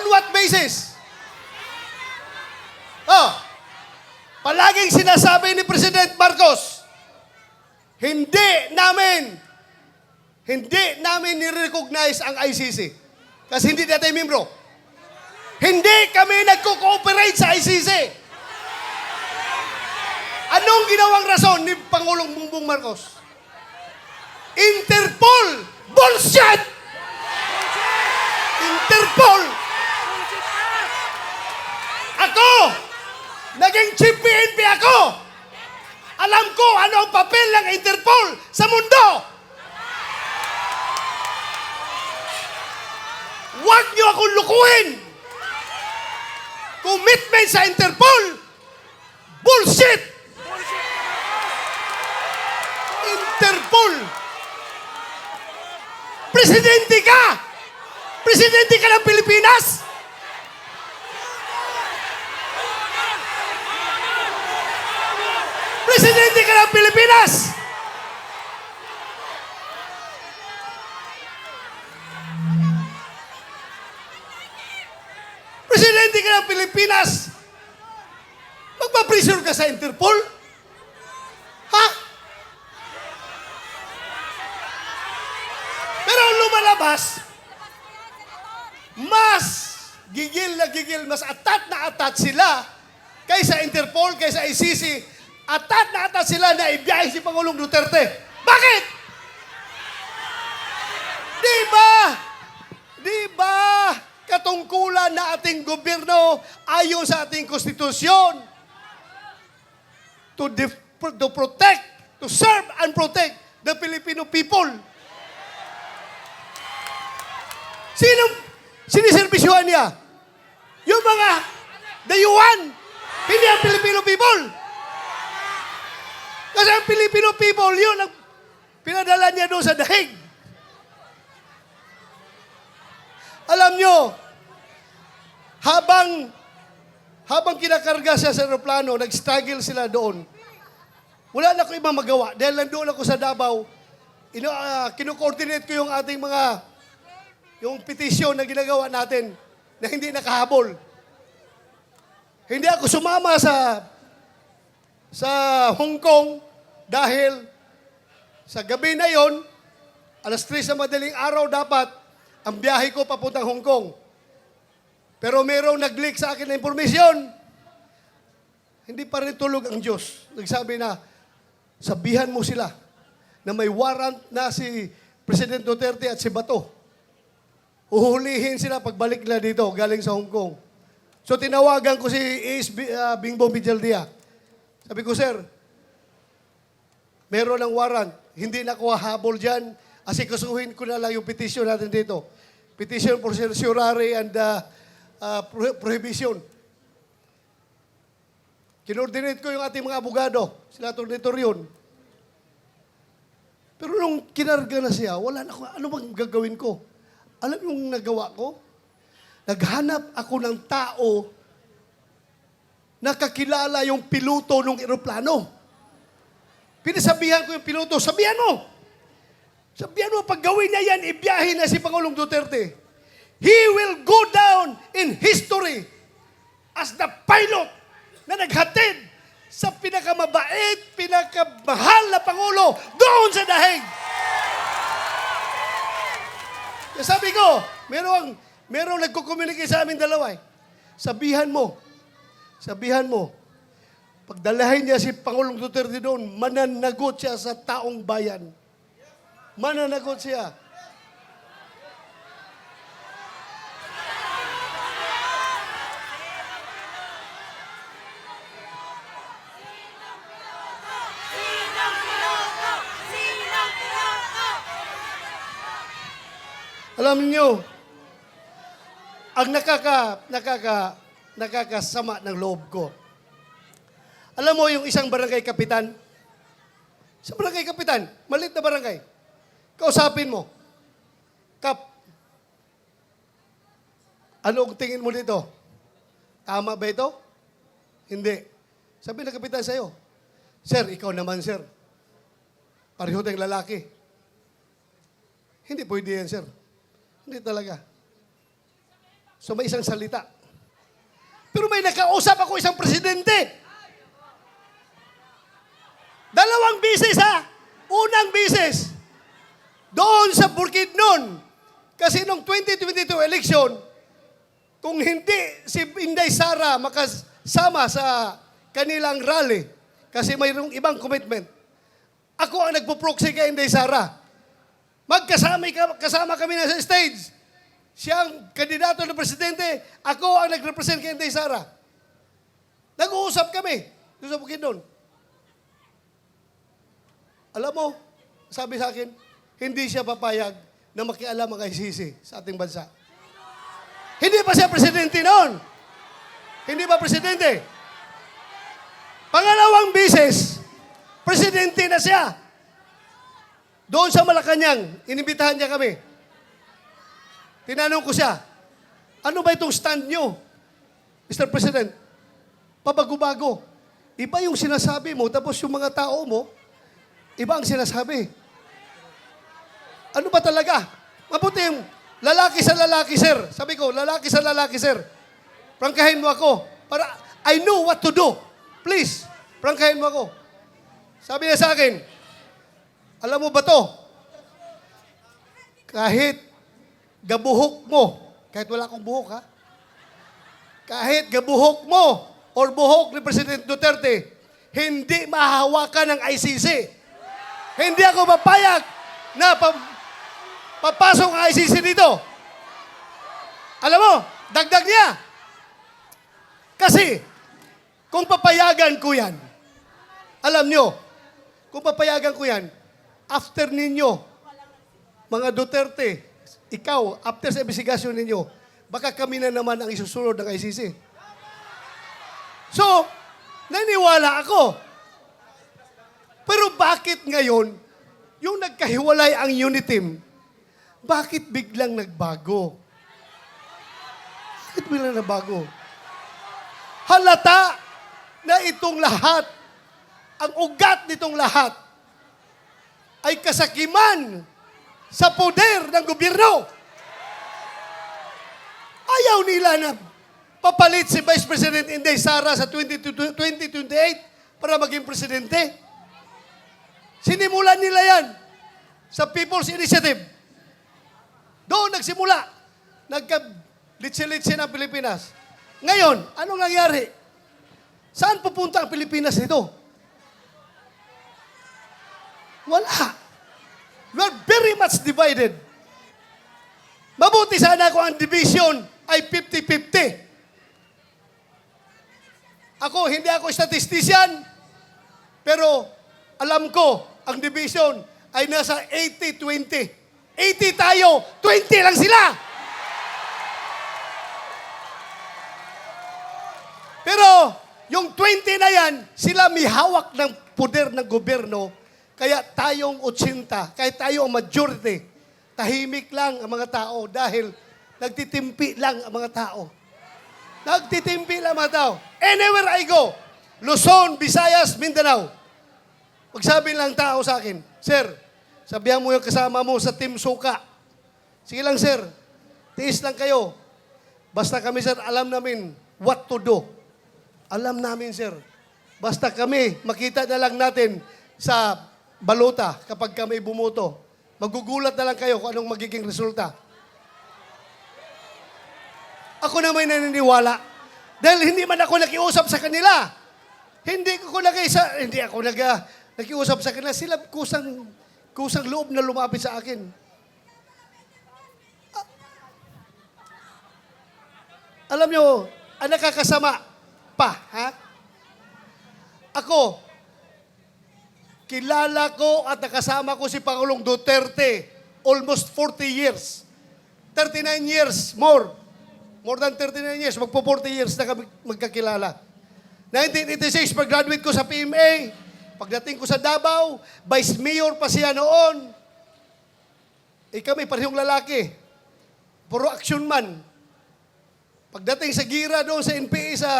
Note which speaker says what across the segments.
Speaker 1: On what basis? Oh, palaging sinasabi ni President Marcos, hindi namin, hindi namin nirecognize ang ICC. Kasi hindi natin membro. Hindi kami nagko-cooperate sa ICC. Anong ginawang rason ni Pangulong Bongbong Marcos? Interpol! Bullshit! Interpol! Ako! Naging chief PNP ako! Alam ko ano ang papel ng Interpol sa mundo! Huwag niyo akong lukuhin! Commitment sa Interpol! Bullshit! Interpol! Presidente ka! Presidente ka ng Pilipinas! Presidente ka ng Pilipinas! Presidente ka ng Pilipinas! Magpa-pressure ka sa Interpol? Ha? Pero lumalabas, mas gigil na gigil, mas atat na atat sila kaysa Interpol, kaysa ICC. Atat na atat sila na ibiyahe si Pangulong Duterte. Bakit? Di ba? Di ba? Katungkulan na ating gobyerno ayon sa ating konstitusyon to, to protect, to serve and protect the Filipino people. Sino siniservisyohan niya? Yung mga dayuhan, hindi ang Filipino people. Kasi ang Filipino people, yun ang pinadala niya doon sa dahig. Alam nyo, habang habang kinakarga siya sa aeroplano, nag-struggle sila doon. Wala na ko ibang magawa. Dahil nandoon ako sa Davao, ino, uh, kino-coordinate ko yung ating mga yung petisyon na ginagawa natin na hindi nakahabol. Hindi ako sumama sa sa Hong Kong dahil sa gabi na yon, alas 3 na madaling araw dapat ang biyahe ko papuntang Hong Kong. Pero merong nag-leak sa akin na impormasyon. Hindi pa rin tulog ang Diyos. Nagsabi na, sabihan mo sila na may warrant na si President Duterte at si Bato. Uhulihin sila pagbalik nila dito, galing sa Hong Kong. So tinawagan ko si Ace uh, Bingbong Bijaldia. Sabi ko, sir, meron ng warrant. Hindi na ko habol dyan. Asikasuhin ko na lang yung petition natin dito. Petition for certiorari and uh, uh, pro- prohibition. Kinordinate ko yung ating mga abogado, sila Tornitor yun. Pero nung kinarga na siya, wala na ako, ano bang gagawin ko? Alam yung nagawa ko? Naghanap ako ng tao na kakilala yung piloto ng eroplano. Pinasabihan ko yung piloto, sabihan mo! Sabihan mo, pag gawin niya yan, ibiyahin na si Pangulong Duterte. He will go down in history as the pilot na naghatid sa pinakamabait, pinakamahal na Pangulo doon sa dahig. Kaya sabi ko, merong, merong nagko-communicate sa amin dalawa eh. Sabihan mo, sabihan mo, pagdalahin niya si Pangulong Duterte doon, mananagot siya sa taong bayan. Mananagot siya. Alam niyo, ang nakaka, nakaka, nakakasama ng loob ko. Alam mo yung isang barangay kapitan? Sa barangay kapitan, malit na barangay. Kausapin mo. Kap, ano ang tingin mo dito? Tama ba ito? Hindi. Sabi ng kapitan sa'yo, Sir, ikaw naman, sir. Pareho tayong lalaki. Hindi pwede yan, sir. Hindi talaga. So may isang salita. Pero may nakausap ako isang presidente. Dalawang bisis ha. Unang bisis. Doon sa Bukidnon. Kasi nung 2022 election, kung hindi si Inday Sara makasama sa kanilang rally, kasi mayroong ibang commitment, ako ang nagpo-proxy kay Inday Sara. Magkasama kasama kami na sa stage. Siya ang kandidato ng presidente, ako ang nag-represent kay Inday Sara. Nag-uusap kami doon sa Bukidnon. Alam mo, sabi sa akin, hindi siya papayag na makialam ang ICC sa ating bansa. Hindi pa siya presidente noon. Hindi pa presidente. Pangalawang bisis, presidente na siya. Doon sa Malacanang, inimbitahan niya kami. Tinanong ko siya, ano ba itong stand niyo, Mr. President? Pabago-bago. Iba yung sinasabi mo, tapos yung mga tao mo, iba ang sinasabi. Ano ba talaga? Mabuti yung lalaki sa lalaki, sir. Sabi ko, lalaki sa lalaki, sir. Prangkahin mo ako. Para I know what to do. Please, prangkahin mo ako. Sabi niya sa akin, alam mo ba to? Kahit gabuhok mo, kahit wala akong buhok ha, kahit gabuhok mo or buhok ni President Duterte, hindi mahahawakan ng ICC. Hindi ako papayag na pa- papasok ang ICC dito. Alam mo, dagdag niya. Kasi, kung papayagan ko yan, alam nyo, kung papayagan ko yan, after ninyo, mga Duterte, ikaw, after sa investigasyon ninyo, baka kami na naman ang isusunod ng ICC. So, naniwala ako. Pero bakit ngayon, yung nagkahiwalay ang unit team, bakit biglang nagbago? Bakit biglang nagbago? Halata na itong lahat, ang ugat nitong lahat, ay kasakiman sa poder ng gobyerno. Ayaw nila na papalit si Vice President Inday Sara sa 20, 2028 para maging presidente. Sinimulan nila yan sa People's Initiative. Doon nagsimula. Nagka-litsi-litsi ng Pilipinas. Ngayon, anong nangyari? Saan pupunta ang Pilipinas nito? Wala. We are very much divided. Mabuti sana kung ang division ay 50-50. Ako, hindi ako statistician, pero alam ko, ang division ay nasa 80-20. 80 tayo, 20 lang sila. Pero yung 20 na yan, sila may hawak ng poder ng gobyerno, kaya tayong 80, kahit tayo ang majority, tahimik lang ang mga tao dahil nagtitimpi lang ang mga tao. Nagtitimpi lang ang mga tao. Anywhere I go, Luzon, Visayas, Mindanao, magsabi lang tao sa akin, Sir, sabihan mo yung kasama mo sa Team Suka. Sige lang, sir. Tiis lang kayo. Basta kami, sir, alam namin what to do. Alam namin, sir. Basta kami, makita na lang natin sa balota kapag kami bumuto. Magugulat na lang kayo kung anong magiging resulta. Ako na may naniniwala. Dahil hindi man ako nakiusap sa kanila. Hindi ko nag-isa, hindi ako nag, ah, nakiusap sa kanila. Sila kusang, kusang loob na lumapit sa akin. Ah. Alam nyo, ang nakakasama pa, ha? Ako, kilala ko at nakasama ko si Pangulong Duterte almost 40 years. 39 years more. More than 39 years. Magpo 40 years na kami magkakilala. 1986, pag-graduate ko sa PMA. Pagdating ko sa Davao, Vice Mayor pa siya noon. Eh kami, parehong lalaki. Puro action man. Pagdating sa Gira doon sa NPA sa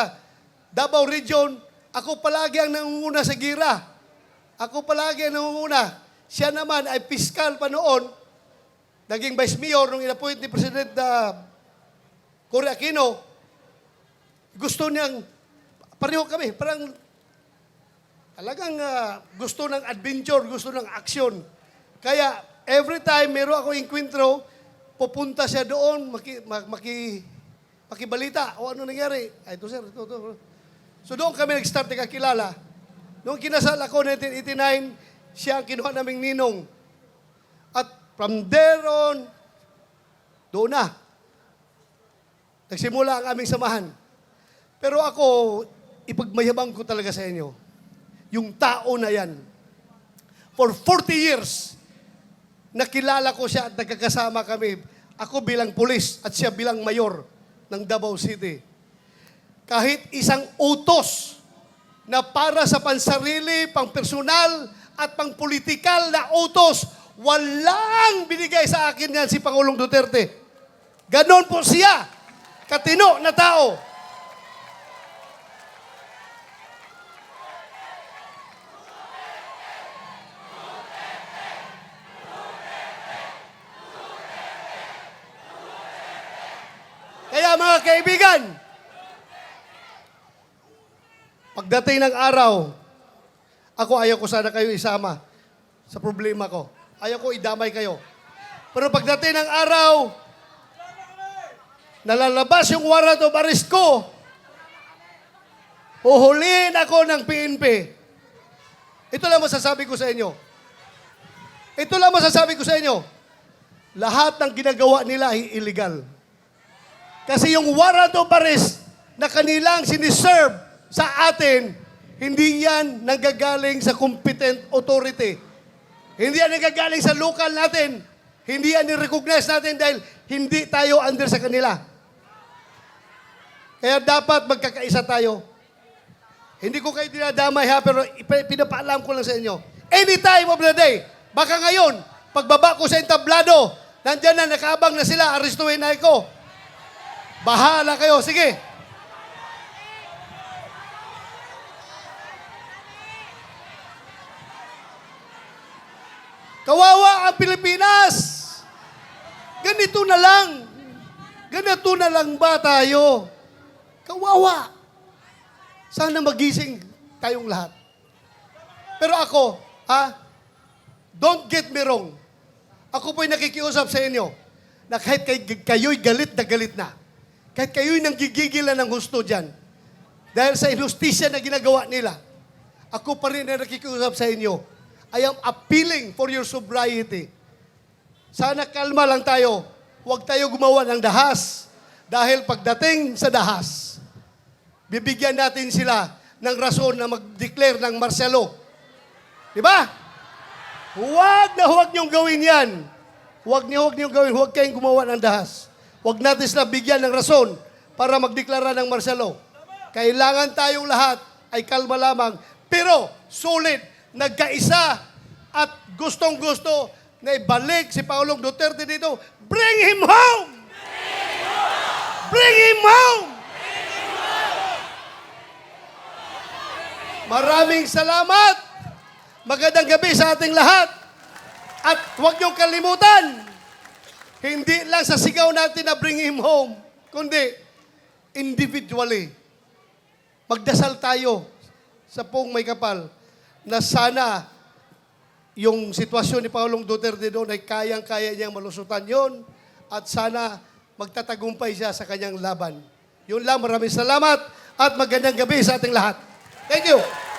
Speaker 1: Davao Region, ako palagi ang nangunguna sa Gira. Ako palagi ang nangunguna. Siya naman ay piskal pa noon. Naging Vice Mayor nung inappoint ni President uh, Cory Aquino, gusto niyang, pareho kami, parang talagang ah, gusto ng adventure, gusto ng aksyon. Kaya every time meron ako inkwentro, pupunta siya doon, maki, ma- maki, makibalita, o ano nangyari. Ay, ito sir, ito, ito. So doon kami nag-start kakilala. Noong kinasal ako 1989, siya ang kinuha naming ninong. At from there on, doon na. Nagsimula ang aming samahan. Pero ako, ipagmayabang ko talaga sa inyo. Yung tao na yan. For 40 years, nakilala ko siya at nagkakasama kami. Ako bilang pulis at siya bilang mayor ng Davao City. Kahit isang utos na para sa pansarili, pang personal at pang politikal na utos, walang binigay sa akin yan si Pangulong Duterte. Ganon po siya, katino na tao. Kaya mga kaibigan, pagdating ng araw, ako ayaw ko sana kayo isama sa problema ko. Ayaw ko idamay kayo. Pero pagdating ng araw, nalalabas yung warrant of arrest ko, huhulihin ako ng PNP. Ito lang masasabi ko sa inyo. Ito lang masasabi ko sa inyo. Lahat ng ginagawa nila ay illegal. Kasi yung warrant of arrest na kanilang siniserve sa atin, hindi yan nanggagaling sa competent authority. Hindi yan nanggagaling sa local natin. Hindi yan ni-recognize natin dahil hindi tayo under sa kanila. Kaya dapat magkakaisa tayo. Hindi ko kayo dinadamay ha, pero pinapaalam ko lang sa inyo. Any time of the day, baka ngayon, pagbaba ko sa entablado, nandyan na, nakaabang na sila, arestuhin na ako. Bahala kayo. Sige. Kawawa ang Pilipinas. Ganito na lang. Ganito na lang ba tayo? Kawawa. Sana magising tayong lahat. Pero ako, ha? Don't get me wrong. Ako po'y nakikiusap sa inyo na kahit kay, kayo'y galit na galit na, kahit kayo'y nanggigigilan ng gusto dyan, dahil sa inustisya na ginagawa nila, ako pa rin na nakikiusap sa inyo. I am appealing for your sobriety. Sana kalma lang tayo. Huwag tayo gumawa ng dahas. Dahil pagdating sa dahas, bibigyan natin sila ng rason na mag-declare ng law. Di ba? Huwag na huwag niyong gawin yan. Huwag niyo, huwag niyong gawin. Huwag kayong gumawa ng dahas. Huwag natin sila bigyan ng rason para magdeklara ng law. Kailangan tayong lahat ay kalma lamang. Pero, sulit, nagkaisa at gustong-gusto na ibalik si Paulong Duterte dito. Bring him home! Bring him home! Maraming salamat! Magandang gabi sa ating lahat. At huwag niyong kalimutan, hindi lang sa sigaw natin na bring him home, kundi individually. Magdasal tayo sa pong may kapal na sana yung sitwasyon ni Paulong Duterte doon ay kayang-kaya niyang malusutan yon at sana magtatagumpay siya sa kanyang laban. Yun lang, maraming salamat at magandang gabi sa ating lahat. Thank you.